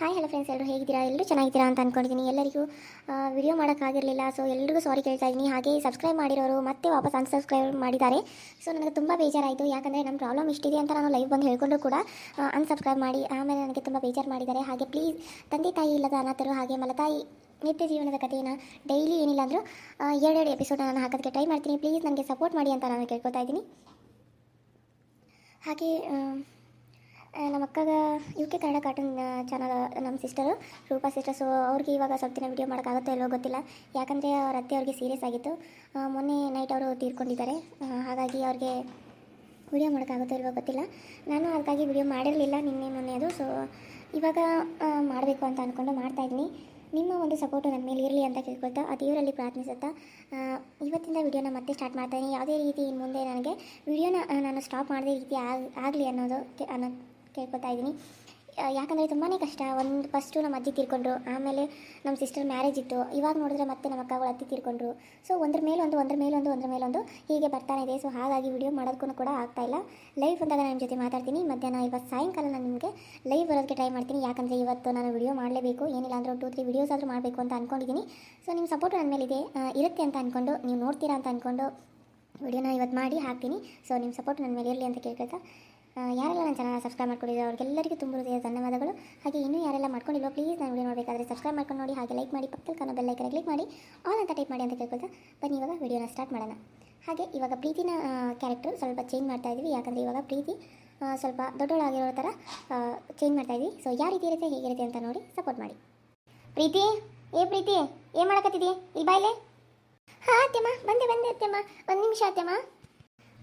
Hi hello friends ಎಲ್ಲರೂ ಹೇಗಿದ್ದೀರಾ? ಎಲ್ಲರೂ ಚೆನ್ನಾಗಿದ್ದೀರಾ ಅಂತ ಅಂದ್ಕೊಂಡಿದ್ದೀನಿ ಎಲ್ಲರಿಗೂ ವಿಡಿಯೋ ಮಾಡೋಕ್ಕಾಗಿರಲಿಲ್ಲ ಸೊ ಎಲ್ಲರಿಗೂ ಸಾರಿ ಕೇಳ್ತಾ ಇದ್ದೀನಿ. ಹಾಗೆ ಸಬ್ಸ್ಕ್ರೈಬ್ ಮಾಡಿರೋರು ಮತ್ತೆ ವಾಪಸ್ ಅನ್ಸಬ್ಸ್ಕ್ರೈಬ್ ಮಾಡಿದ್ದಾರೆ. ಸೊ ನನಗೆ ತುಂಬ ಬೇಜಾರಾಯಿತು. ಯಾಕಂದರೆ ನಮ್ಮ ಪ್ರಾಬ್ಲಮ್ ಇಷ್ಟಿದೆ ಅಂತ ನಾನು ಲೈವ್ ಬಂದು ಹೇಳ್ಕೊಂಡು ಕೂಡ ಅನ್ಸಬ್ಸ್ಕ್ರೈಬ್ ಮಾಡಿ, ಆಮೇಲೆ ನನಗೆ ತುಂಬ ಬೇಜಾರು ಮಾಡಿದ್ದಾರೆ. ಹಾಗೆ ಪ್ಲೀಸ್ ತಂದೆ ತಾಯಿ ಇಲ್ಲದ ಅನಾಥರು ಹಾಗೆ ಮಲತಾಯಿ ನಿತ್ಯ ಜೀವನದ ಕಥೆಯನ್ನು ಡೈಲಿ ಏನಿಲ್ಲ ಅಂದರೂ ಎರಡೆರಡು ಎಪಿಸೋಡ್ ನಾನು ಹಾಕೋದಕ್ಕೆ ಟ್ರೈ ಮಾಡ್ತೀನಿ. ಪ್ಲೀಸ್ ನನಗೆ ಸಪೋರ್ಟ್ ಮಾಡಿ ಅಂತ ನಾನು ಕೇಳ್ಕೊತಾ ಇದ್ದೀನಿ. ಹಾಗೆ ನಮ್ಮ ಅಕ್ಕಗ U K Kannada cartoon channel ನಮ್ಮ ಸಿಸ್ಟರು ರೂಪಾ ಸಿಸ್ಟರ್ ಸೊ ಅವ್ರಿಗೆ ಇವಾಗ ಸ್ವಲ್ಪ ದಿನ ವೀಡಿಯೋ ಮಾಡೋಕ್ಕಾಗುತ್ತೋ ಇಲ್ಲೋ ಗೊತ್ತಿಲ್ಲ. ಯಾಕಂದರೆ ಅವ್ರ ಅತ್ತೆ ಅವ್ರಿಗೆ ಸೀರಿಯಸ್ ಆಗಿತ್ತು. ಮೊನ್ನೆ ನೈಟ್ ಅವರು ತೀರ್ಕೊಂಡಿದ್ದಾರೆ. ಹಾಗಾಗಿ ಅವ್ರಿಗೆ ವಿಡಿಯೋ ಮಾಡೋಕ್ಕಾಗುತ್ತೋ ಇಲ್ವೋ ಗೊತ್ತಿಲ್ಲ. ನಾನು ಅದಕ್ಕಾಗಿ ವಿಡಿಯೋ ಮಾಡಿರಲಿಲ್ಲ ನಿನ್ನೆ ಮೊನ್ನೆ ಅದು. ಸೊ ಇವಾಗ ಮಾಡಬೇಕು ಅಂತ ಅಂದ್ಕೊಂಡು ಮಾಡ್ತಾಯಿದ್ದೀನಿ ನಿಮ್ಮ ಒಂದು ಸಪೋರ್ಟು ನನ್ನ ಮೇಲೆ ಇರಲಿ ಅಂತ ಕೇಳ್ಕೊಳ್ತಾ, ಆ ದೇವರಲ್ಲಿ ಪ್ರಾರ್ಥಿಸುತ್ತಾ ಇವತ್ತಿಂದ ವಿಡಿಯೋನ ಮತ್ತೆ ಸ್ಟಾರ್ಟ್ ಮಾಡ್ತಾಯಿದ್ದೀನಿ ಯಾವುದೇ ರೀತಿ ಇನ್ನು ಮುಂದೆ ನನಗೆ ವಿಡಿಯೋನ ನಾನು ಸ್ಟಾಪ್ ಮಾಡದೇ ರೀತಿ ಆಗ, ಆಗಲಿ ಅನ್ನೋದು ಅನ್ನೋ ಕೇಳ್ಕೊತಾ ಇದ್ದೀನಿ ಯಾಕಂದರೆ ತುಂಬಾ ಕಷ್ಟ. ಒಂದು ಫಸ್ಟು ನಮ್ಮ ಅಜ್ಜಿ ತೀರ್ಕೊಂಡ್ರು. ಆಮೇಲೆ ನಮ್ಮ ಸಿಸ್ಟರ್ ಮ್ಯಾರೇಜ್ ಇತ್ತು. ಇವಾಗ ನೋಡಿದ್ರೆ ಮತ್ತೆ ನಮ್ಮ ಅಕ್ಕಗಳು ಅತ್ತಿ ತೀರ್ಕೊಂಡ್ರು. ಸೊ ಒಂದ್ರ ಮೇಲೊಂದು ಒಂದ್ರ ಮೇಲೊಂದು ಒಂದ್ರ ಮೇಲೊಂದು ಹೀಗೆ ಬರ್ತಾನೆ ಇದೆ. ಸೊ ಹಾಗಾಗಿ ವಿಡಿಯೋ ಮಾಡೋದಕ್ಕೂ ಕೂಡ ಆಗ್ತಾ ಇಲ್ಲ. ಲೈವ್ ಬಂದಾಗ ನಾನು ಜೊತೆ ಮಾತಾಡ್ತೀನಿ. ಮಧ್ಯಾಹ್ನ ಇವತ್ತು ಸಾಯಂಕಾಲ ನಾನು ನಿಮಗೆ ಲೈವ್ ಬರೋದಕ್ಕೆ ಟ್ರೈ ಮಾಡ್ತೀನಿ. ಯಾಕಂದರೆ ಇವತ್ತು ನಾನು ವಿಡಿಯೋ ಮಾಡಲೇಬೇಕು. ಏನಿಲ್ಲ ಅಂದರೆ ಟೂ ತ್ರೀ ವೀಡಿಯೋಸ್ ಆದರೂ ಮಾಡಬೇಕು ಅಂತ ಅಂದ್ಕೊಂಡಿದ್ದೀನಿ ಸೊ ನಿಮ್ಮ ಸಪೋರ್ಟ್ ನನ್ನ ಮೇಲಿದೆ. ಇದೆ ಇರುತ್ತೆ ಅಂತ ಅಂದ್ಕೊಂಡು ನೀವು ನೋಡ್ತೀರಾ ಅಂತ ಅಂದ್ಕೊಂಡು ವಿಡಿಯೋನ ಇವತ್ತು ಮಾಡಿ ಹಾಕ್ತೀನಿ. ಸೊ ನಿಮ್ಮ ಸಪೋರ್ಟ್ ನನ್ನ ಮೇಲೆ ಇರಲಿ ಅಂತ ಕೇಳ್ಕೊಳ್ತಾ. ಯಾರೆಲ್ಲ ನನ್ನ ಚಾನಲ್ ಸಬ್ಸ್ಕ್ರೈಬ್ ಮಾಡ್ಕೊಂಡಿದ್ದಾರೆ ಅವ್ರಿಗೆಲ್ಲರಿಗೂ ತುಂಬ ಹೃದಯ ಧನ್ಯವಾದಗಳು. ಹಾಗೆ ಇನ್ನೂ ಯಾರೆಲ್ಲ ಮಾಡ್ಕೊಂಡಿಲ್ಲ ಪ್ಲೀಸ್ ನಾನು ವಿಡಿಯೋ ನೋಡಬೇಕಾದ್ರೆ ಸಬ್ಸ್ಕ್ರೈಬ್ ಮಾಡ್ಕೊಂಡು ನೋಡಿ, ಹಾಗೆ ಲೈಕ್ ಮಾಡಿ ಪಕ್ಕದ ಕಾಣೋ ಬೆಲ್ ಐಕನ್ ಕ್ಲಿಕ್ ಮಾಡಿ ಆಲ್ ಅಂತ ಟೈಪ್ ಮಾಡಿ ಅಂತ ಕೇಳ್ಕೊಳ್ತಾ ಬನ್ನಿ, ಇವಾಗ ವಿಡಿಯೋನ ಸ್ಟಾರ್ಟ್ ಮಾಡೋಣ. ಹಾಗೆ ಇವಾಗ ಪ್ರೀತಿನ ಕ್ಯಾರೆಕ್ಟರ್ ಸ್ವಲ್ಪ ಚೇಂಜ್ ಮಾಡ್ತಾ ಇದ್ದೀವಿ, ಯಾಕಂದರೆ ಇವಾಗ ಪ್ರೀತಿ ಸ್ವಲ್ಪ ದೊಡ್ಡವಳಾಗಿರೋ ಥರ ಚೇಂಜ್ ಮಾಡ್ತಾ ಇದ್ದೀವಿ. ಸೊ ಯಾವ ರೀತಿ ಇರುತ್ತೆ, ಹೇಗಿರುತ್ತೆ ಅಂತ ನೋಡಿ ಸಪೋರ್ಟ್ ಮಾಡಿ. ಪ್ರೀತಿ, ಏ ಪ್ರೀತಿ, ಏನು ಮಾಡಕತ್ತಿದ್ದಿ ಇಲ್ಲಿ ಬಾಯ್ಲೆ ಹಾಂ ಅತ್ತೆಮ್ಮ, ಬಂದೆ ಬಂದೆ ಅತ್ತೆಮ್ಮ, ಒಂದು ನಿಮಿಷ ಅತ್ತೆಮ್ಮ.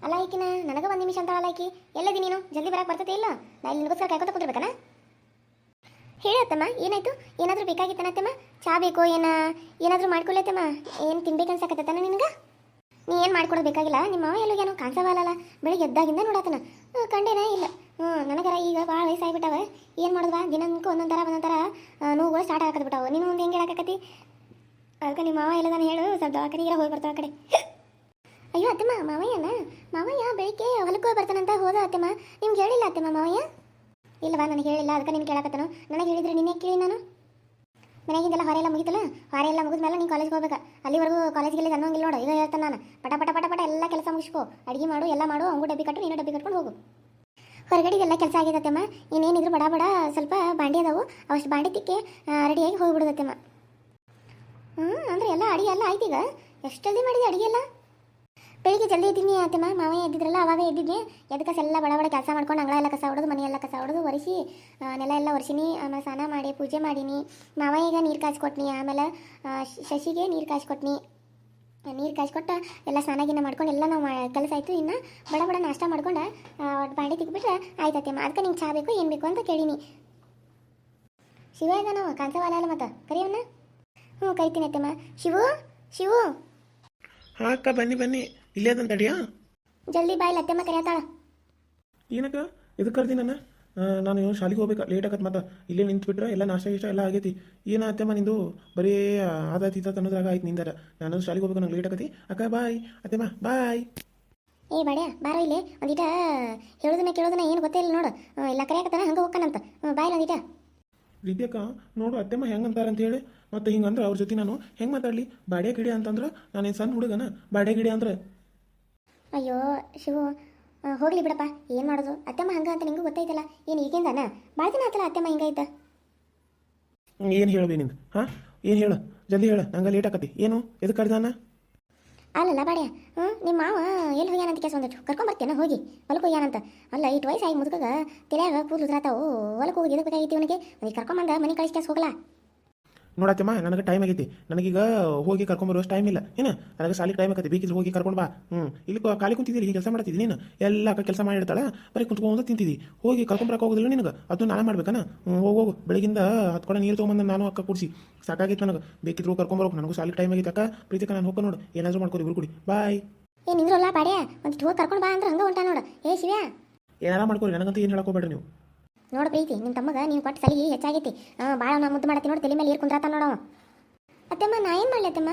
ಅಲ್ಲ ಈಕಿನ ನನಗೆ ಒಂದು ನಿಮಿಷ ಅಂತ ಅಲ್ಲ ಎಲ್ಲದಿ ನೀನು? ಜಲ್ದಿ ಬರಕ್ಕೆ ಬರ್ತೈತಿ ಇಲ್ಲ? ನಾ ಇಲ್ಲಿ ನಿನಗೋಸ್ಕರ ಕಾಯ್ಕೊತ ಕೂತಿರ್ಬೇಕನ ಹೇಳತ್ತಮ್ಮ ಏನಾಯ್ತು? ಏನಾದರೂ ಬೇಕಾಗಿತ್ತನ ಅತ್ತಮ್ಮ? ಚಾ ಬೇಕೋ, ಏನ? ಏನಾದರೂ ಮಾಡ್ಕೊಳ್ಳತ್ತಮ್ಮ ಏನು ತಿನ್ಬೇಕನ್ಸಕತ್ತನ ನಿನಗೆ? ನೀ ಏನು ಮಾಡ್ಕೊಡೋದು ಬೇಕಾಗಿಲ್ಲ? ನಿಮ್ಮ ಎಲ್ಲೋ ಏನೋ ಕಾಣಿಸವಲ್ಲ ಬೆಳಿಗ್ಗೆ ಎದ್ದಾಗಿಂದ ನೋಡತ್ತನ. ಹ್ಞೂ ಕಂಡೇನ? ಇಲ್ಲ. ಹ್ಞೂ ನನಗರ ಈಗ ಭಾಳ ವಯಸ್ಸಾಗ್ಬಿಟ್ಟವ. ಏನು ಮಾಡೋದ್ವಾ? ದಿನಕ್ಕೆ ಒಂದೊಂದು ಥರ ಒಂದೊಂದು ಥರ ನೋವುಗಳು ಸ್ಟಾರ್ಟ್ ಆಗತ್ತೆ ಬಿಟ್ಟವು ನೀನು ಮುಂದೆ ಹೆಂಗೆ ಹೇಳಕತ್ತಿ ಅದಕ್ಕೆ ನಿಮ್ಮ ಮಾವ ಎಲ್ಲದಾನ ಹೇಳು. ಸ್ವಲ್ಪ ದವಾಖಾನಿಗೆ ಹೋಗಿ ಬರ್ತಾವ ಆ ಕಡೆ. ಅಯ್ಯೋ ಅತ್ತಮ್ಮ, ಮಾವಯ್ಯನ? ಮಾವಯ್ಯ, ಬೆಳಿಗ್ಗೆ ಹೊಲಕ್ಕೆ ಬರ್ತಾನಂತ ಹೋದ ಅತ್ತಮ್ಮ. ನಿಮ್ಗೆ ಹೇಳಿಲ್ಲ ಅತ್ತಮ್ಮ ಮಾವಯ್ಯ? ಇಲ್ಲವಾ, ನನಗೆ ಹೇಳಿಲ್ಲ. ಅದಕ್ಕೆ ನೀನು ಕೇಳಕತ್ತನು. ನನಗೆ ಹೇಳಿದ್ರೆ ನಿನ್ನೆ ಕೇಳಿ ನಾನು? ಮನೆಗಿಂದೆಲ್ಲ ಹೊರ ಎಲ್ಲ ಮುಗಿತಲ್ಲ? ಹೊರೆ ಎಲ್ಲ ಮುಗಿದ ಮೇಲೆ ನೀನು ಕಾಲೇಜ್ಗೆ ಹೋಗ್ಬೇಕು? ಅಲ್ಲಿವರೆಗೂ ಕಾಲೇಜ್ಗೆಲ್ಲ ಅನ್ನೋಂಗಿಲ್ಲ ನೋಡು. ಈಗ ಹೇಳ್ತಾನೆ ನಾನು. ಪಟ ಪಟ ಪಟ ಪಟ ಎಲ್ಲ ಕೆಲಸ ಮುಗಿಸ್ಕೋ. ಅಡುಗೆ ಮಾಡು, ಎಲ್ಲ ಮಾಡು ಅವಂಗೂ ಡಬ್ಬಿ ಕಟ್ಟು, ನೀನು ಡಬ್ಬಿ ಕಟ್ಕೊಂಡು ಹೋಗು. ಹೊರಗಡೆಗೆಲ್ಲ ಕೆಲಸ ಆಗಿದತ್ತಮ್ಮ ಇನ್ನೇನಿದ್ರು ಬಡ ಬಡ, ಸ್ವಲ್ಪ ಬಾಂಡಿ ಅದಾವು. ಅವಷ್ಟು ಬಾಂಡಿ ತಿಕ್ಕಿ ರೆಡಿಯಾಗಿ ಹೋಗಿಬಿಡುದತ್ತಮ್ಮ ಹ್ಞೂ ಅಂದರೆ ಎಲ್ಲ ಅಡುಗೆ ಎಲ್ಲ ಆಯ್ತೀಗ? ಎಷ್ಟು ಜಲ್ದಿ ಮಾಡಿದೆ ಅಡುಗೆ ಎಲ್ಲ? ಬೆಳಿಗ್ಗೆ ಜಲ್ದಿ ಇದ್ದೀನಿ ಆಯ್ತಮ್ಮ ಮಾವಯ್ಯ ಎದ್ದಿದ್ರಲ್ಲ ಅವಾಗ ಎದ್ದಿದ್ದೆ ಎದಕ್ಕೆ ಎಲ್ಲ ಬಡ ಬಡ ಕೆಲಸ ಮಾಡ್ಕೊಂಡು ಅಂಗಳ ಎಲ್ಲ ಕಸ ಹೊಡೆದು ಮನೆ ಎಲ್ಲ ಕಸ ಹೊಡೆದು ಒರೆಸಿ ನೆಲ ಎಲ್ಲ ಒರೆಸಿನಿ. ಆಮೇಲೆ ಸ್ನಾನ ಮಾಡಿ ಪೂಜೆ ಮಾಡೀನಿ. ಮಾವಯ್ಯಗೆ ನೀರು ಕಾಯಿಸ್ಕೊಟ್ನಿ. ಆಮೇಲೆ ಆ, ಶ- ಶಶಿಗೆ ನೀರು ಕಾಯಿಸ್ಕೊಟ್ನಿ. ನೀರು ಕಾಯಿಸ್ಕೊಟ್ಟು ಎಲ್ಲ ಸ್ನಾನ ಗಿನ್ನ ಮಾಡ್ಕೊಂಡು ಎಲ್ಲ ನಾವು ಕೆಲಸ ಆಯಿತು. ಇನ್ನು ಬಡ ಬಡ ನಾಷ್ಟ ಮಾಡ್ಕೊಂಡು ಬಾಂಡೆ ತಿಕ್ಬಿಟ್ರೆ ಆಯ್ತತ್ತಮ್ಮ ಅದಕ್ಕೆ ನಿಂಗೆ ಚಾ ಬೇಕು ಏನು ಬೇಕು ಅಂತ ಕೇಳೀನಿ. ಶಿವ ಇದಾನವ ಕಾಂಸವಾಲ ಅಲ್ಲ ಮತ್ತೆ? ಕರಿಯವನ್ನ ಹ್ಞೂ ಕರಿತೀನಿ ಅತ್ತೆಮ್ಮ. ಶಿವು ಶಿವು. ಹಾಂ ಅಕ್ಕ ಬನ್ನಿ ಬನ್ನಿ. ಇಲ್ಲೇ ಅದನ್ನ ತಡಿಯಾ? ಜಲ್ದಿ ಬಾಯ್ ಅತ್ತಮ್ಮ ಕರೆಯತಾಳ ಏನಕ್ಕ? ಇದು ಕರ್ದಿ ನನ್ನ? ಆ, ನಾನು ಶಾಲೆಗೆ ಹೋಗ್ಬೇಕು ಲೇಟ್ ಆಗತ್ತೆ ಮತ್ತೆ. ಇಲ್ಲೇ ನಿಂತ್ಬಿಟ್ರೆ ಎಲ್ಲ ನಾಷ್ಟ ಇಷ್ಟ ಎಲ್ಲ ಆಗೈತಿ. ಏನ ಅತ್ತೆಮ್ಮ ನಿಂದು? ಬರೀ ಆದಾತಿ ಈತ ಅನ್ನೋದ್ರಾಗ ಆಯ್ತು ನಿಂದರ. ನಾನು ಶಾಲೆಗೆ ಹೋಗ್ಬೇಕು ನಂಗೆ ಲೇಟ್ ಆಗತಿ. ಅಕ್ಕ ಬಾಯ್ ಅತ್ತೆಮ್ಮ ಬಾಯ್ ಏ ಬಾಡ್ಯ ಬಾರೋ ಇಲ್ಲೇ. ಒಂದಿಟ ಹೇಳೋದನ್ನ ಕೇಳೋದನ್ನ ಏನು ಗೊತ್ತೇ ಇಲ್ಲ ನೋಡು. ಇಲ್ಲ ಕರೆಯಕತ್ತಾನ ಹಂಗೆ ಹೋಗ್ಕನಂತ. ಬಾಯ್ ಒಂದಿಟ. ವಿದ್ಯಕ್ಕ ನೋಡು ಅತ್ತೆಮ್ಮ ಹೆಂಗೆ ಅಂತಾರೆ ಅಂತ ಹೇಳಿ. ಮತ್ತೆ ಹಿಂಗಂದ್ರೆ ಅವ್ರ ಜೊತೆ ನಾನು ಹೆಂಗೆ ಮಾತಾಡಲಿ? ಬಾಡ್ಯ ಗಿಡಿ ಅಂತಂದ್ರೆ ನಾನೇನು ಸಣ್ಣ ಹುಡುಗನ? ಬಾಡ್ಯ ಗಿಡ ಅಂದ್ರೆ? ಅಯ್ಯೋ ಶಿವು ಹೋಗ್ಲಿ ಬಿಡಪ್ಪ ಏನು ಮಾಡೋದು? ಅತ್ತಮ್ಮ ಹಂಗ ಅಂತ ನಿಂಗೂ ಗೊತ್ತೈತಲ್ಲ ಏನು ಈಗಿಂದನ? ಭಾಳ ದಿನ ಆತಲ್ಲ ಅತ್ತಮ್ಮ ಹಿಂಗೈತ ಏನು ಹೇಳಬೇ ನಿಂದು ಹಾಂ? ಏನು ಹೇಳು? ಜಲ್ದಿ ಹೇಳು ನಂಗೆ ಲೇಟ್ ಆಕತಿ. ಏನು? ಎದಕ್ಕೆ ಕರ್ದಾನ ಅಲ್ಲಲ್ಲ ಬಾಡ್ಯ ಹ್ಞೂ ನಿಮ್ಮ ಮಾವ ಎಲ್ಲಿ ಹೋಗ್ಯಾನಂತ ಕೇಸ್ ಒಂದಿಟ್ಟು ಕರ್ಕೊಂಬರ್ತೇನ ಹೋಗಿ. ಹೊಲಕ್ಕೆ ಹೋಗ್ಯಾನಂತ ಅಲ್ಲ ಇಟ್ಟು ವಯಸ್ಸಾಗಿ ಮುದುಕಾಗ ತಲೆಯಾಗ ಕೂದಲು ಉದ್ರಾತಾವು ಹೊಲಕ್ಕೆ ಹೋಗಿ ಇದಕ್ಕೆ ಬೇಕಾಗಿತ್ತು ಇವನಿಗೆ? ಅವ್ನಿಗೆ ಕರ್ಕೊಂಬಂದ ಮನೆ ಕಳಿಸ್ ಕೇಸ್ ಹೋಗಲ್ಲ ನೋಡತ್ತಮ್ಮ ನನಗೆ ಟೈಮ್ ಆಗೈತಿ. ನನಗೀಗ ಹೋಗಿ ಕರ್ಕೊಂಬರುವಷ್ಟು ಟೈಮ್ ಇಲ್ಲ. ಏನು? ನನಗೆ ಸಾಲಿಗೆ ಟೈಮ್ ಆಗತ್ತೆ. ಬೇಕಿದ್ರೆ ಹೋಗಿ ಕರ್ಕೊಂಡು ಬಾ. ಹ್ಞೂ ಇಲ್ಲಿ ಖಾಲಿ ಕುಂತಿದ್ದೀರಿ ಕೆಲಸ ಮಾಡ್ತಿದ್ದೀನಿ ನೀನು? ಎಲ್ಲ ಕೆಲಸ ಮಾಡಿರ್ತಾಳ? ಬರೀ ಕುಂತ್ಕೊಂಡು ತಿಂತಿದ್ದಿ. ಹೋಗಿ ಕರ್ಕೊಂಬರಕ್ಕೆ ಹೋಗೋದಿಲ್ಲ ನಿನಗೆ? ಅದು ನಾನು ಮಾಡ್ಬೇಕನ? ಹೋಗು ಹೋಗು. ಬೆಳಗಿಂದ ಹತ್ತು ಕೊಡ ನೀರು ತೊಗೊಂಬಂದು ನಾನು ಅಕ್ಕ ಕುಡಿಸಿ. ಸಾಕಾಗಿತ್ತು ನನಗೆ. ಬೇಕಿದ್ರು ಕರ್ಕೊಂಬರೋಕೆ ನನಗೂ ಸಾಲಿಗೆ ಟೈಮ್ ಆಗೈತೆ ಅಕ್ಕ. ಪ್ರೀತಿಕ ನಾನು ಹೋಗ್ಕೊಂಡು ನೋಡು. ಏನಾದರೂ ಮಾಡ್ಕೊಡಿ ಕುಡಿ. ಬಾಯ್ ಏ ನಿಂದ್ರಲ್ಲ ಬಾಡ್ಯ ಒಂದಿಟ್ಟು ಹೋಗಿ ಕರ್ಕೊಂಡು ಬಾ ಅಂದ್ರೆ ಹಂಗೆ ಹೊಂಟ ನೋಡು. ಏ ಶಿವ್ಯಾ. ಏನಾರ ಮಾಡ್ಕೊಡಿ ನನಗಂತೂ ಏನು ಹೇಳಕೋಬೇಡ್ರಿ ನೀವು. ನೋಡು ಪ್ರೀತಿ ನಿಮ್ಮ ತಮ್ಮಗ ನೀವು ಕೊಟ್ಟು ಸಲಿಗೆ ಹೆಚ್ಚಾಗೈತಿ. ಭಾಳ ನಾ ಮುದ್ದು ಮಾಡತ್ತಿ ನೋಡಿ, ತಲೆ ಮೇಲೆ ಏರ್ ಕುಂದ್ರಾತ ನೋಡವ ಅತ್ತಮ್ಮ, ನಾ ಏನು ಮಾಡಲಿ ಅತ್ತಮ್ಮ?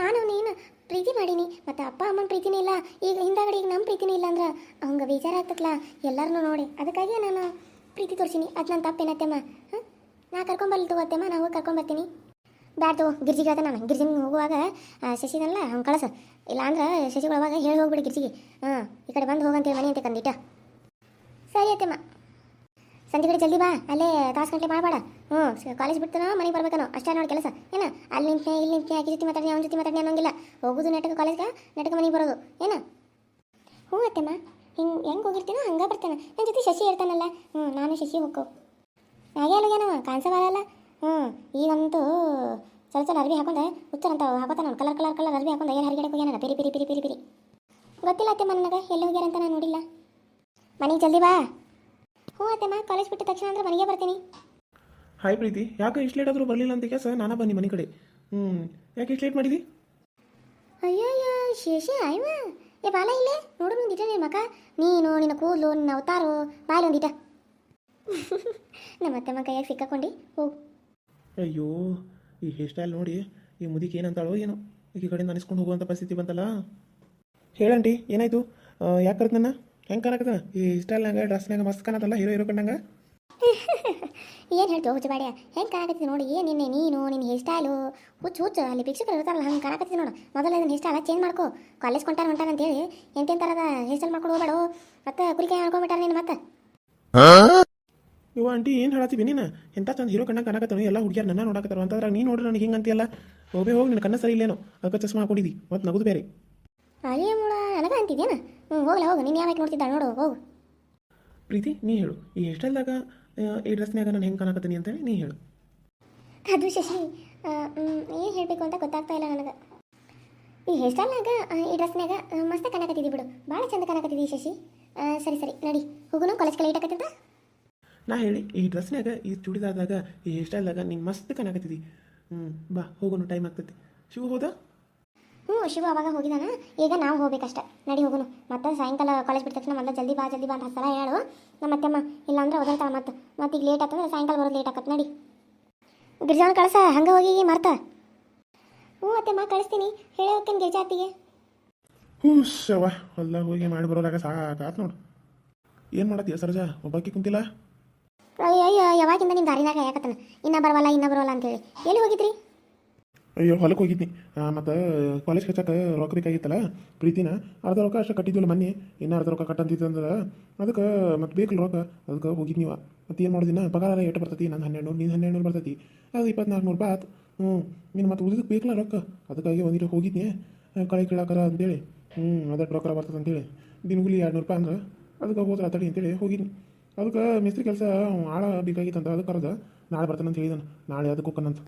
ನಾನು ನೀನು ಪ್ರೀತಿ ಮಾಡೀನಿ. ಮತ್ತು ಅಪ್ಪ ಅಮ್ಮನ ಪ್ರೀತಿನೇ ಇಲ್ಲ. ಈಗ ಹಿಂದಾಗಡೆ ಈಗ ನಮ್ಮ ಪ್ರೀತಿನೇ ಇಲ್ಲ ಅಂದ್ರೆ ಅವಂಗೆ ಬೇಜಾರಾಗ್ತತ್ಲ ಎಲ್ಲರನ್ನೂ ನೋಡಿ. ಅದಕ್ಕಾಗಿ ನಾನು ಪ್ರೀತಿ ತೋರಿಸೀನಿ. ಅದು ನನ್ನ ತಪ್ಪೇನತ್ತಮ್ಮ ಹಾಂ? ನಾ ಕರ್ಕೊಂಬರ್ಲಿ ತಗೋತ್ತೇಮ್ಮ ನಾವು ಕರ್ಕೊಂಬರ್ತೀನಿ ಬ್ಯಾಡ್ದು ಗಿರ್ಜಿಗೆ ಹೇಳ್ದೆ ನಾನು. ಗಿರ್ಜಿಗೆ ಹೋಗುವಾಗ ಶಶಿನಲ್ಲ, ಅವ್ನು ಕಳಸ. ಇಲ್ಲ ಅಂದ್ರೆ ಶಶಿಗಳವಾಗ ಹೇಳಿ ಹೋಗ್ಬಿಡಿ ಗಿರ್ಜಿಗೆ. ಹಾಂ, ಈ ಕಡೆ ಬಂದು ಹೋಗಂತೇಳಿ ಮನೆ ಅಂತ ಕಂದಿಟ್ಟ. ಸರಿ ಅತ್ತಮ್ಮ. ಸಂಜೆ ಕಡೆ ಜಲ್ದಿ ಬಾ. ಅಲ್ಲೇ ತಾಸು ಗಂಟೆ ಮಾಡಬೇಡ. ಹ್ಞೂ ಕಾಲೇಜ್ ಬಿಡ್ತಾನೋ, ಮನೆಗೆ ಬರ್ಬೇಕನೋ, ಅಷ್ಟೇ ನೋಡಿ ಕೆಲಸ. ಏನ? ಅಲ್ಲಿ ನಿಂತೆ ಇಲ್ಲಿ ನಿಂತೆ ಆಕೆ ಜೊತೆ ಮಾತಾಡಿ ಅವ್ನ ಜೊತೆ ಮಾತಾಡಿ ಅನ್ನೋಂಗಿಲ್ಲ. ಹೋಗೋದು ನೆಟಕ ಕಾಲೇಜ್ಗೆ ನೆಟಕ ಮನೆಗೆ ಬರೋದು. ಏನ? ಹ್ಞೂ ಅತ್ತೆಮ್ಮ. ಹಿಂಗೆ, ಹೆಂಗೆ ಹೋಗಿರ್ತೀನೋ, ಹಂಗೆ ಬರ್ತಾನೆ. ನನ್ನ ಜೊತೆ ಶಶಿ ಇರ್ತಾನಲ್ಲ. ಹ್ಞೂ, ನಾನು ಶಶಿ ಹೋಗೋ ಹಾಗೆ ಅಲ್ಲಗೇನವ ಕಾಣಿಸ ಬರಲ್ಲ ಹ್ಞೂ, ಈಗಂತೂ ಸ್ವಲ್ಪ ಸ್ವಲ್ಪ ಅರ್ಬಿ ಹಾಕೊಂಡೆ. ಹುಚ್ಚರಂತ ಹಾಕೋತಾನ ಕಲರ್ ಕಲರ್ ಕಲರ್ ಅರ್ಬಿ ಹಾಕೊಂಡು. ಏನು ಹರಿಗಡೆ ಹೋಗ್ಯಾನ ಪಿರಿ ಪಿರಿ ಪಿರಿ ಪಿರಿ ಪಿರಿ. ಗೊತ್ತಿಲ್ಲ ಅತ್ತೆ ನನಗೆ ಎಲ್ಲಿ ಹೋಗ್ಯಾರಂತ ನಾನು ನೋಡಿಲ್ಲ. ಮನೆಗೆ ಜಲ್ದಿ ಬಾ. ಹ್ಞೂ ಅತ್ತೆಮ್ಮ ಕಾಲೇಜ್ ಬಿಟ್ಟ ತಕ್ಷಣ ಅಂದ್ರೆ ಮನೆಗೆ ಬರ್ತೀನಿ. ಹಾಯ್ ಪ್ರೀತಿ ಯಾಕೆ ಇಷ್ಟು ಲೇಟ್ ಆದರೂ ಬರಲಿಲ್ಲ ಅಂತ ಕೆಲಸ ನಾನು ಬನ್ನಿ ಮನೆ ಕಡೆ. ಹ್ಞೂ ಯಾಕೆ ಇಷ್ಟು ಲೇಟ್ ಮಾಡಿದಿ? ಅಯ್ಯಯ್ಯ ಶೇಷ ಅಯ್ಯವ ಏ ಬಾಲ ಇಲ್ಲೇ? ನೋಡು ಒಂದಿಟ ನಿನ್ನ ಮಕ. ನೀನು ನಿನ್ನ ಕೂದಲು ನಿನ್ನ ಅವತಾರು ಬಾಯ್ಲ ಒಂದಿಟ ನಮ್ಮ ಅತ್ತೆಮ್ಮ ಯಾಕೆ ಸಿಕ್ಕಾಕೊಂಡು. ಹೋಗು ಅಯ್ಯೋ ಈ ಹೇರ್ ಸ್ಟೈಲ್ ನೋಡಿ ಈ ಮುದಿಗೆ ಏನಂತಾಳೋ ಏನೋ. ಈ ಕಡೆಯಿಂದ ಅನಿಸ್ಕೊಂಡು ಹೋಗುವಂಥ ಪರಿಸ್ಥಿತಿ ಬಂತಲ್ಲ? ಹೇಳಂಟಿ ಏನಾಯ್ತು? ಯಾಕೆ ಕರೆದು ನನ್ನ ಹೆಂಗೆ ಕಾಣಕತ್ತ ಈ ಸ್ಟೈಲ್ ಸ್ಟೈಲ್ನಾಗ ಡ್ರೆಸ್ನಾಗ ಮಸ್ತ್ ಕಾಣತ್ತಲ್ಲ ಹೀರೋ ಹೀರೋ ಕಂಡಂಗ? ಏನು ಹೇಳ್ತೀವಿ ಹುಚ್ಚ ಬಾಡ್ಯ ಹೆಂಗೆ ಕಾಣಕತ್ತಿ ನೋಡಿ ಏನು ನಿನ್ನೆ ನೀನು ನಿನ್ನ ಹೇರ್ ಸ್ಟೈಲು ಹುಚ್ಚು ಹುಚ್ಚು ಅಲ್ಲಿ ಭಿಕ್ಷಕರು ಇರ್ತಾರಲ್ಲ ಹಂಗೆ ಕಾಣಕತ್ತಿ ನೋಡು. ಮೊದಲು ಅದನ್ನ ಹೇರ್ ಸ್ಟೈಲ ಚೇಂಜ್ ಮಾಡ್ಕೋ. ಕಾಲೇಜ್ ಕೊಂಟಾರ ಹೊಂಟಾರ ಅಂತೇಳಿ ಎಂತೆಂತ ಥರದ ಹೇರ್ ಸ್ಟೈಲ್ ಮಾಡ್ಕೊಂಡು ಹೋಗ್ಬೇಡ. ಮತ್ತೆ ಕುರಿಕೆ ಮಾಡ್ಕೊಂಬಿಟ್ಟಾರ ನೀನು ಮತ್ತೆ? ಇವ ಆಂಟಿ ಏನು ಹೇಳತ್ತೀವಿ ನೀನು? ಎಂತ ಚಂದ ಹೀರೋ ಕಣ್ಣ ಕಾಣಕತ್ತಾನ ಎಲ್ಲ ಹುಡುಗಿಯರು ನನ್ನ ನೋಡಕತ್ತಾರ ಅಂತಂದ್ರೆ ನೀನು ನೋಡ್ರಿ ನನಗೆ ಹಿಂಗೆ ಅಂತೀಯಲ್ಲ ಹೋಗೇ ಹೋಗಿ ನಿನ್ನ ಕಣ್ಣ ಸರಿ ಇಲ್ಲೇನೋ. ಅದಕ್ಕೆ ಚಸ್ಮಾ ಹಾಕೊಂಡಿದ್ದಿ ಮತ್ತು ನಗುದು ಬೇರೆ. ಅಲ್ಲಿ ಮೂಳ ನನಗ ಅಂತಿದ್ಯಾನ? ಹ್ಞೂ ಹೋಗ್ಲ ಹೋಗು. ನೀನು ಯಾವಾಗ ನೋಡ್ತಿದ್ದಾಳೆ ನೋಡು ಹೋಗು. ಪ್ರೀತಿ ನೀ ಹೇಳು. ಈ ಹೇರ್ ಸ್ಟೈಲ್ದಾಗ ಈ ಡ್ರೆಸ್ನಾಗ ನಾನು ಹೆಂಗೆ ಕಾಣಕತ್ತೀನಿ ಅಂತೇಳಿ ನೀ ಹೇಳು. ಅದು ಶಶಿ ಏನು ಹೇಳಬೇಕು ಅಂತ ಗೊತ್ತಾಗ್ತಾ ಇಲ್ಲ ನನಗೆ. ಈ ಹೇರ್ ಸ್ಟೈಲ್ನಾಗ ಈ ಡ್ರೆಸ್ನಾಗ ಮಸ್ತ್ ಕಾಣಕತ್ತಿದ್ದಿ ಬಿಡು. ಭಾಳ ಚಂದ ಕಾಣಕತ್ತಿದ್ದಿ ಶಶಿ. ಸರಿ ಸರಿ ನಡಿ. ಹೋಗುನು ಕಾಲೇಜ್ ಕಲೆ ಇಟ್ಟಕತ್ತಿದ್ದ ನಾ ಹೇಳಿ ಈ ಡ್ರೆಸ್ನಾಗ ಈ ಚೂಡಿದಾರ್ದಾಗ ಈ ಹೇರ್ ಸ್ಟೈಲ್ದಾಗ ನೀನು ಮಸ್ತ್ ಕಾಣಕತ್ತಿದ್ದಿ ಹ್ಞೂ ಬಾ ಹೋಗೋನು ಟೈಮ್ ಆಗ್ತೈತಿ. ಶಿವ ಹೋದ? ಹ್ಞೂ ಶಿವ ಅವಾಗ ಹೋಗಿದಾನ. ಈಗ ನಾವು ಹೋಗ್ಬೇಕಷ್ಟೆ. ನಡಿ ಹೋಗೋನು. ಮತ್ತೆ ಸಾಯಂಕಾಲ ಕಾಲೇಜ್ ಬಿಟ್ಟ ತಕ್ಷಣ ಮತ್ತೆ ಜಲ್ದಿ ಬಾ ಜಲ್ದಿ ಬಾ ಅಂತ ಹತ್ತು ಸಲ ಹೇಳು. ನಮ್ಮ ಅತ್ತೆಮ್ಮ ಇಲ್ಲಾಂದ್ರೆ ಓದಾಡ್ತಾಳೆ ಮತ್ತೆ ಮತ್ತೆ ಈಗ ಲೇಟ್ ಆಗ್ತಂದ್ರೆ ಸಾಯಂಕಾಲ ಬರೋದು ಲೇಟ್ ಆಗತ್ತೆ ನಡಿ. ಗಿರ್ಜಾನ್ ಕಳ್ಸ ಹಂಗೆ ಹೋಗಿ ಮರ್ತ. ಹ್ಞೂ ಅತ್ತೆಮ್ಮ ಕಳಿಸ್ತೀನಿ. ಹೇಳಿ ಹೋಗ್ತೇನೆ ಗಿರ್ಜಾತಿಗೆ ಹ್ಞೂ ಶವ. ಹೊಲ್ದಾಗ ಹೋಗಿ ಮಾಡಿ ಬರೋದಾಗ ಸಾಕಾತ್ ನೋಡು. ಏನು ಮಾಡತ್ತೀಯ ಸರ್ಜಾ? ಒಬ್ಬಾಕಿ ಕುಂತಿಲ್ಲ? ಅಯ್ಯೋ ಅಯ್ಯೋ ಯಾವಾಗಿಂದ ನಿಮ್ಮ ದಾರಿನಾಗ ಯಾಕತ್ತನ? ಇನ್ನ ಬರವಲ್ಲ ಇನ್ನ ಬರವಲ್ಲ ಅಂತೇಳಿ. ಎಲ್ಲಿ ಹೋಗಿದ್ರಿ? ಅಯ್ಯೋ ಹೊಲಕ್ಕೆ ಹೋಗಿದ್ನಿ. ಮತ್ತು ಕಾಲೇಜ್ ಹಚ್ಚಕ್ಕೆ ರೊಕ್ಕ ಬೇಕಾಗಿತ್ತಲ್ಲ, ಪ್ರೀತಿನ, ಅರ್ಧ ರೊಕ್ಕ ಅಷ್ಟೇ ಕಟ್ಟಿದ್ವಲ್ಲ ಮೊನ್ನೆ. ಇನ್ನೂ ಅರ್ಧ ರೊಕ್ಕ ಕಟ್ಟಂತಿತ್ತಂದ್ರೆ ಅದಕ್ಕೆ ಮತ್ತೆ ಬೇಕಲ್ಲ ರೊಕ್ಕ? ಅದಕ್ಕೆ ಹೋಗಿದ್ ನೀವು ಮತ್ತು ಏನು ಮಾಡೋದಿನ ಪಗಾರ ಎಷ್ಟು ಬರ್ತೈತಿ? ನಾನು ಹನ್ನೆರಡು ನೀನು ಹನ್ನೆರಡು ನೂರು ಬರ್ತೈತಿ. ಅದು ಇಪ್ಪತ್ನಾಲ್ಕು ನೂರು ರೂಪಾಯಿ ಆತು ಹ್ಞೂ ನೀನು ಮತ್ತು ಉಳಿದಕ್ಕೆ ಬೇಕಲ್ಲ ರೊಕ್ಕ? ಅದಕ್ಕಾಗಿ ಒಂದಿಟ್ಟು ಹೋಗಿದ್ನಿ. ಕಳೆ ಕೀಳಾಕರ ಅಂತೇಳಿ. ಹ್ಞೂ ಅದಕ್ಕೆ ರೊಕ್ಕ ಬರ್ತದೆ ಅಂತೇಳಿ ದಿನಗೂಲಿ ಎರಡು ನೂರು ರೂಪಾಯಿ ಅಂದ್ರೆ, ಅದಕ್ಕೆ ಹೋದ್ರೆ ತಡಿ ಅಂತೇಳಿ ಹೋಗಿದ್ನಿ. ಅದಕ್ಕೆ ಮಿಸ್ತ್ರಿ ಕೆಲಸ, ಆಳ ಬೇಕಾಗಿತ್ತಂತ ಅದಕ್ಕೆ ಕರೆದ. ನಾಳೆ ಬರ್ತಾನಂತ ಹೇಳಿದಾನೆ. ನಾಳೆ ಅದಕ್ಕೆ ಹೋಗ್ಕನಂತ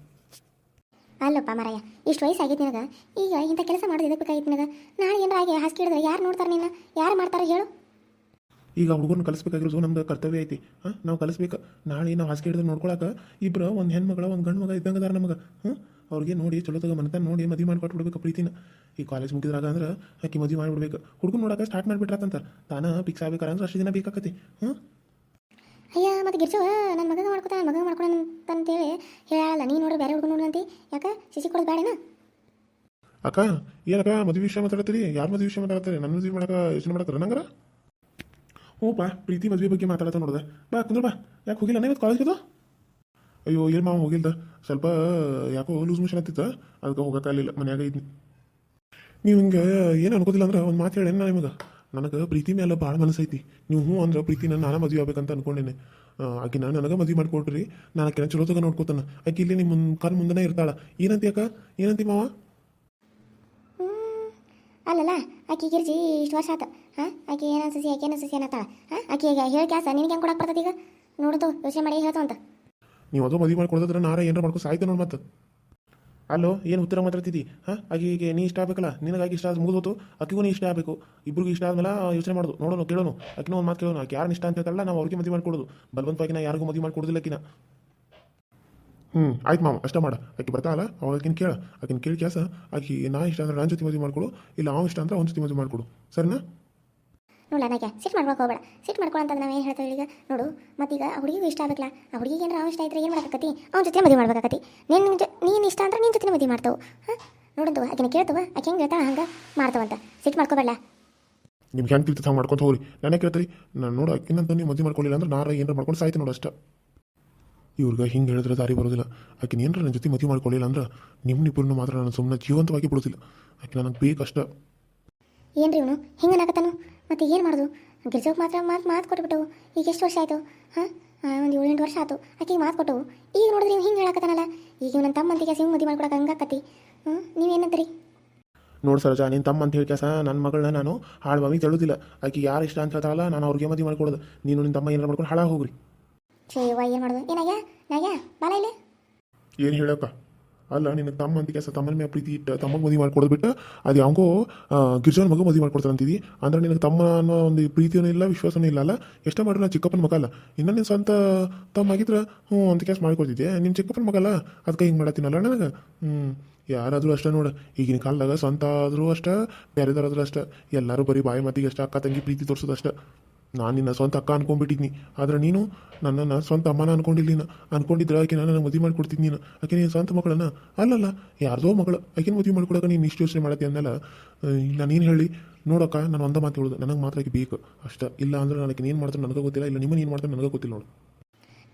ಅಲ್ಲಪ್ಪ ಮರಯ್ಯ ಇಷ್ಟು ವಯಸ್ಸಾಗೈತಿ ನಿನಗೆ? ಈಗ ಇಂಥ ಕೆಲಸ ಮಾಡೋದು ಇದಕ್ಕೆ ಬೇಕಾಗಿತ್ತು ನಿನಗೆ? ನಾಳೆ ಏನಾರ ಆಗಿ ಹಾಸಿಗೆ ಹಿಡಿದ್ರೆ ಯಾರು ನೋಡ್ತಾರೆ ನಿನ್ನ? ಯಾರು ಮಾಡ್ತಾರೆ ಹೇಳು? ಈಗ ಹುಡುಗರನ್ನ ಕಲಿಸ್ಬೇಕಾಗಿರೋದು ನಮ್ದು ಕರ್ತವ್ಯ ಐತಿ. ಹಾಂ, ನಾವು ಕಲಿಸ್ಬೇಕು. ನಾಳೆ ನಾವು ಹಾಸಿಗೆ ಹಿಡಿದ್ರೆ ನೋಡ್ಕೊಳಕ್ಕೆ ಇಬ್ಬರು ಒಂದು ಹೆಣ್ಮಗಳ, ಒಂದು ಗಂಡು ಮಗ ಇದ್ದಂಗೆ ಅದಾರ ನಮಗೆ. ಹ್ಞೂ ಅವ್ರಿಗೆ ನೋಡಿ ಚಲೋ ತಗೋ ಮನೆತನ ನೋಡಿ ಮದುವೆ ಮಾಡಿಕೊಟ್ಬಿಡ್ಬೇಕು ಪ್ರೀತಿನ. ಈ ಕಾಲೇಜ್ ಮುಗಿದ್ರಾಗ ಅಂದ್ರೆ ಆಕೆ ಮದುವೆ ಮಾಡಿಬಿಡ್ಬೇಕು ಹುಡುಗನ ನೋಡಕ್ಕೆ ಸ್ಟಾರ್ಟ್ ಮಾಡಿಬಿಟ್ರಾತಂತ. ತಾನ ಪಿಕ್ಸ್ ಆಗ್ಬೇಕಾರೆ ಅಂದ್ರೆ ಅಷ್ಟು ದಿನ ಬೇಕಾಕತಿ. ಹಾಂ? ಅಯ್ಯ, ಮತ್ತೆ ಗಿರ್ಜವ ನನ್ನ ಮಗ ಮಾಡ್ಕೊತಾನೆ ಮಗ ಮಾಡ್ಕೊಳ ಅಂತೇಳಿ ಹೇಳಲ್ಲ ನೀ ನೋಡ್ರಿ ಬೇರೆ ಹುಡುಗ ನೋಡಂತಿ ಯಾಕ? ಸಿಸಿ ಕೊಡೋದು ಬೇಡನಾ ಅಕ್ಕ ಏನಕ್ಕ ಮದುವೆ ವಿಷಯ ಮಾತಾಡ್ತೀರಿ? ಯಾರು ಮದುವೆ ವಿಷಯ ಮಾತಾಡ್ತಾರೆ? ನನ್ನ ಮದುವೆ ಮಾಡಕ ಯೋಚನೆ ಮಾಡತ್ತಾರ ನಂಗರ? ಹ್ಞೂ ಪಾ ಪ್ರೀತಿ ಮದುವೆ ಬಗ್ಗೆ ಮಾತಾಡತ್ತ ನೋಡ್ದೆ. ಬಾ, ಕುಂದ್ರ ಬಾ. ಯಾಕೆ ಹೋಗಿಲ್ಲ ಇವತ್ತು ಇದು ಅಯ್ಯೋ, ಏನು ಮಾವ ಹೋಗಿಲ್ದ? ಸ್ವಲ್ಪ, ಯಾಕೋ ಲೂಸ್ ಮೋಷನ್ ಆಗ್ತಿತ್ತು ಅದಕ್ಕೆ ಹೋಗಕ್ಕಾಗಲಿಲ್ಲ ಮನ್ಯಾಗ ಇದ್ನಿ. ನೀವು ಹಿಂಗೆ ಏನು ಅನ್ಕೋತಿಲ್ಲ ಅಂದ್ರೆ ಒಂದು ಮಾತು ಹೇಳೇನ ನಿಮಗೆ? ನನಗೆ ಪ್ರೀತಿ ಮೇಲೆ ಭಾಳ ಮನಸ್ಸೈತಿ. ನೀವು ಹ್ಞೂ ಅಂದ್ರೆ ನನ್ನ ನಾನು ಮದುವೆ ಆಗ್ಬೇಕಂತ ಅನ್ಕೊಂಡೇನೆ. ಆಕೆ ನಾನು ನನಗೆ ಮದುವೆ ಮಾಡಿಕೊಡ್ರಿ ನಾನು ಆಕಿನ ಚಲೋ ತಗ ನೋಡ್ಕೋತಾನೆ. ಆಕೆ ಇಲ್ಲಿ ನಿಮ್ಮ ಕಾರ್ ಮುಂದೆನೇ ಇರ್ತಾಳ. ಏನಂತಿ ಅಕ್ಕ? ಏನಂತಿ ಮಾವ? ಅಲ್ಲಲ್ಲ ಆಕೆ ಗಿರ್ಜಿ ಇಷ್ಟು ವರ್ಷ ಆತ. ಹಾಂ ಆಕಿ ಏನೋ ಸಸಿ ಆಕೆ ಏನೋ ಸಸಿ ಏನತ್ತಾಳ ಹಾಂ ಆಕೆ ಈಗ ಹೇಳಿ ಕ್ಯಾಸ ನಿನಗೆ ಹೆಂಗೆ ಕೊಡಕ್ಕೆ ಬರ್ತದೆ ಈಗ? ನೋಡ್ದು ಯೋಚನೆ ಮಾಡಿ ಹೇಳ್ತು ಅಂತ ನೀವು ಅದು ಮದುವೆ ಮಾಡ್ಕೊಡೋದ್ರ ನಾರ ಏನಾರ ಮಾಡ್ಕೊ ಸಾಯ್ತು ನೋಡಿ ಮತ್ತೆ. ಅಲ್ಲೋ ಏನು ಉತ್ತರ ಮಾತಾಡ್ತಿದ್ದಿ? ಹಾಂ? ಹೀಗೆ ನೀ ಇಷ್ಟ ಆಗಬೇಕಲ್ಲ? ನಿನಗಾಗಿ ಇಷ್ಟ ಆದ ಮುಗಿದೋತು ಅಕ್ಕಿಗೂ ನೀ ಇಷ್ಟ ಆಗಬೇಕು. ಇಬ್ಬರಿಗೂ ಇಷ್ಟ ಆದ್ಮೇಲೆ ಯೋಚನೆ ಮಾಡೋದು. ನೋಡೋಣ ಕೇಳೋಣ ಅಕ್ಕಿನ ಒಂದು ಮಾತು ಕೇಳೋಣ ಆಕೆ ಯಾರು ಇಷ್ಟ ಅಂತ ಹೇಳ್ತಾರಲ್ಲ ನಾವು ಅವ್ರಿಗೆ ಮದುವೆ ಮಾಡ್ಕೊಡೋದು. ಬಲವಂತವಾಗಿ ನಾ ಯಾರಿಗೂ ಮದುವೆ ಮಾಡ್ಕೊಡೋದಿಲ್ಲ ಆಕಿನ ಹ್ಞೂ ಆಯ್ತು ಮಾಮ, ಅಷ್ಟೇ ಮಾಡ. ಆಕೆ ಬರ್ತಾಳಲ್ಲ ಅವಾಗ ಆಕಿನ ಕೇಳ. ಆಕಿನ ಕೇಳಿ ಕೆಲಸ, ಆಕೆ, ನಾ ಇಷ್ಟ ಅಂದ್ರೆ ನನ್ನ ಜೊತೆ ಮದುವೆ ಮಾಡಿಕೊಡು, ಇಲ್ಲ ಅವ್ನು ಇಷ್ಟ ಅಂದ್ರೆ ಅವ್ನ ಜೊತೆ ಮದುವೆ ಮಾಡಿಕೊಡು. ಸರಿನಾ? ನೋಡ ನನಗೆ ಸಿಟ್ ಮಾಡ್ಬೇಕು ಹೋಗಬೇಡ. ಸಿಟ್ ಮಾಡ್ಕೊಳ್ಳೋ ನಾವು ಏನು ಹೇಳ್ತೇವೆ ಈಗ? ನೋಡು ಮತ್ತೀಗ ಆ ಹುಡುಗಿಗೂ ಇಷ್ಟ ಆಗಬೇಕಲ್ಲ? ಆ ಹುಡುಗಿಗೆ ಏನಾರ ಅವ್ನು ಇಷ್ಟ ಇದ್ರೆ ಏನು ಮಾಡಕತ್ತಿ ಅವ್ನ ಜೊತೆ ಮದುವೆ ಮಾಡ್ಬೇಕಾಕತಿ ನೀನು ನಿನ್ನ ನೀನು ಇಷ್ಟ ಅಂದ್ರೆ ನಿನ್ನ ಜೊತೆ ಮದುವೆ ಮಾಡ್ತಾವು. ಹಾಂ? ನೋಡಂತು ಆಕಿನ ಕೇಳ್ತವ? ಆಕೆ ಹೆಂಗೆ ಹೇಳ್ತಾ ಹಂಗೆ ಮಾಡ್ತಾವಂತ ಸಿಟ್ ಮಾಡ್ಕೋಬೇಡ. ನಿಮ್ಗೆ ಹೆಂಗೆ ತಿಳ್ತ ಹಂಗೆ ಮಾಡ್ಕೊಂತ ಹೋಗ್ರಿ. ನಾನೇ ಕೇಳ್ತೀರಿ ನಾನು ನೋಡು ಅಕ್ಕಿನಂತ ನೀವು ಮದುವೆ ಮಾಡ್ಕೊಳ್ಳಿಲ್ಲ ಅಂದ್ರೆ ನಾರ ಏನಾರ ಮಾಡ್ಕೊಂಡು ಸಾಯ್ತು ನೋಡು ಅಷ್ಟೇ. ಇವ್ರಿಗೆ ಹಿಂಗೆ ಹೇಳಿದ್ರೆ ದಾರಿ ಬರೋದಿಲ್ಲ. ಆಕೆ ಏನಾರ ನನ್ನ ಜೊತೆ ಮದುವೆ ಮಾಡ್ಕೊಳ್ಳಿಲ್ಲ ಅಂದ್ರೆ ನಿಮ್ಮ ನಿಬ್ಬರನ್ನು ಮಾತ್ರ ನಾನು ಸುಮ್ಮನೆ ಜೀವಂತವಾಗಿ ಬಿಡೋದಿಲ್ಲ. ಆಕೆ ನನಗೆ ಬೇಕಷ್ಟ. ಏನ್ರಿ ಇವನು? ಹಿಂಗೆ ಅನ್ನಕತ್ತಾನು? ಮತ್ತೆ ಏನು ಮಾಡೋದು? ಗಿರ್ಜಾಕ್ ಮಾತ್ರ ಮಾತು ಮಾತು ಕೊಟ್ಬಿಟ್ಟವು. ಈಗ ಎಷ್ಟು ವರ್ಷ ಆಯಿತು? ಹಾಂ? ಒಂದು ಏಳೆಂಟು ವರ್ಷ ಆಯಿತು ಆಕೆಗೆ ಮಾತು ಕೊಟ್ಟವು. ಈಗ ನೋಡಿದ್ರೆ ನೀವು ಹಿಂಗೆ ಹೇಳಕತ್ತಾನಲ್ಲ? ಈಗ ನನ್ನ ಅಂತ ಸಿಂಗ್ ಮದುವೆ ಮಾಡ್ಕೊಡಕ್ಕೆ ಹಂಗಾಕತ್ತಿ. ಹ್ಞೂ ನೀವೇನಂತೀರಿ ನೋಡಿ ಸರೋಜ ನಿನ್ನ ತಮ್ಮ ಅಂತ ಹೇಳಿ ಕೆಲಸ ನನ್ನ ಮಗಳನ್ನ ನಾನು ಹಾಳು ಬಾವಿ ತಳ್ಳೋದಿಲ್ಲ. ಆಕೆ ಯಾರು ಇಷ್ಟ ಅಂತ ಹೇಳ್ತಾರಲ್ಲ ನಾನು ಅವ್ರಿಗೆ ಮದುವೆ ಮಾಡ್ಕೊಡೋದು. ನೀನು ನಿನ್ನ ತಮ್ಮ ಏನಾರು ಮಾಡ್ಕೊಂಡು ಹಾಳಾಗಿ ಹೋಗ್ರಿ. ಛೇ ಏನು ಮಾಡೋದು? ಏನಾಗ್ಯಾ ನಾಗ್ಯಾ ಬಾಲ ಇಲ್ಲಿ? ಏನು ಹೇಳಕ್ಕ? ಅಲ್ಲ ನಿನಗೆ ತಮ್ಮ ಅಂತ ಕೆಲಸ ತಮ್ಮನ ಮೇಲೆ ಪ್ರೀತಿ ಇಟ್ಟು, ತಮ್ಮಗೆ ಮದುವೆ ಮಾಡ್ಕೊಡ್ಬಿಟ್ಟು ಅದು ಯಾವಾಗೋ ಗಿರ್ಜಾನ ಮಗ ಮದುವೆ ಮಾಡ್ಕೊಡ್ತಾರೆ ಅಂತಿದ್ದಿ ಅಂದ್ರೆ ನಿನಗೆ ತಮ್ಮ ಅನ್ನೋ ಒಂದು ಪ್ರೀತಿಯೂ ಇಲ್ಲ, ವಿಶ್ವಾಸನೂ ಇಲ್ಲ, ಅಲ್ಲ? ಎಷ್ಟೇ ಮಾಡಿರೋ ಚಿಕ್ಕಪ್ಪನ ಮಗ ಅಲ್ಲ. ಇನ್ನು ನಿನ್ನ ಸ್ವಂತ ತಮ್ಮ ಆಗಿದ್ರೆ ಹ್ಞೂ ಅಂತ ಕೆಲಸ ಮಾಡಿಕೊಡ್ತಿದ್ದೆ ನಿಮ್ಮ ಚಿಕ್ಕಪ್ಪನ ಮಗ ಅದಕ್ಕೆ ಹಿಂಗೆ ಮಾಡತ್ತೀನಲ್ಲ ನನಗೆ? ಹ್ಞೂ. ಯಾರಾದರೂ ಅಷ್ಟೇ ನೋಡು. ಈಗಿನ ಕಾಲದಾಗ ಸ್ವಂತ ಆದರೂ ಅಷ್ಟೇ, ಬೇರೆದಾರಾದರೂ ಅಷ್ಟೇ. ಎಲ್ಲರೂ ಬರೀ ಬಾಯಿ ಮಾತಿಗೆ ಅಷ್ಟೇ ಅಕ್ಕ ತಂಗಿ ಪ್ರೀತಿ ತೋರಿಸೋದು ಅಷ್ಟೇ. ನಾನು ನಿನ್ನ ಸ್ವಂತ ಅಕ್ಕ ಅನ್ಕೊಂಡ್ಬಿಟ್ಟಿದ್ನಿ. ಆದ್ರೆ ನೀನು ನನ್ನನ್ನು ಸ್ವಂತ ಅಮ್ಮನ ಅನ್ಕೊಂಡಿಲ್ಲ ಅನ್ಕೊಂಡಿದ್ರೆ ಆಕೆ ನಾನು ಮದುವೆ ಮಾಡ್ಕೊಡ್ತೀನಿ ನೀನು. ಆಕೆ ನೀನು ಸ್ವಂತ ಮಗಳನ್ನ? ಅಲ್ಲಲ್ಲ ಯಾರ್ದೋ ಮಗಳು. ಆಕೆನ ಮದುವೆ ಮಾಡ್ಕೊಡಕ್ಕೆ ನೀನು ಇಷ್ಟು ಯೋಚನೆ ಮಾಡತ್ತೆ ಅಂದಲ್ಲ ನಾನೇನು ಹೇಳಿ. ನೋಡಕ್ಕ ನಾನು ಒಂದ ಮಾತು ಹೇಳೋದು. ನನಗೆ ಮಾತ್ರ ಆಕೆ ಬೇಕು. ಅಷ್ಟ. ಇಲ್ಲ ಅಂದ್ರೆ ನನಗೆ ಏನು ಮಾಡ್ತಾರೆ ನನಗೆ ಗೊತ್ತಿಲ್ಲ. ಇಲ್ಲ ನಿಮ್ಮನ್ನು ಏನು ಮಾಡ್ತಾರೆ ನನಗೆ ಗೊತ್ತಿಲ್ಲ ನೋಡು.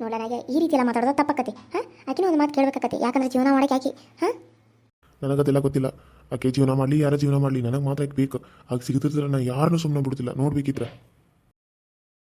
ನೋಡ ನನಗೆ ಈ ರೀತಿ ಎಲ್ಲ ಮಾತಾಡೋದು ತಪ್ಪಕತಿ. ಹಾಂ? ಆಕಿನೂ ಒಂದು ಮಾತು ಕೇಳಬೇಕಾಕತಿ. ಯಾಕಂದ್ರೆ ಜೀವನ ಮಾಡಕ್ಕೆ ಆಕಿ ಹಾಂ? ನನಗದೆಲ್ಲ ಗೊತ್ತಿಲ್ಲ. ಆಕೆ ಜೀವನ ಮಾಡಲಿ ಯಾರ ಜೀವನ ಮಾಡಲಿ. ನನಗೆ ಮಾತ್ರ ಬೇಕು. ಆಗ ಸಿಗುತ್ತಿದ್ರೆ ನಾನು ಯಾರನ್ನೂ ಸುಮ್ಮನೆ ಬಿಡ್ತಿಲ್ಲ. ನೋಡ್ಬೇಕಿದ್ರೆ.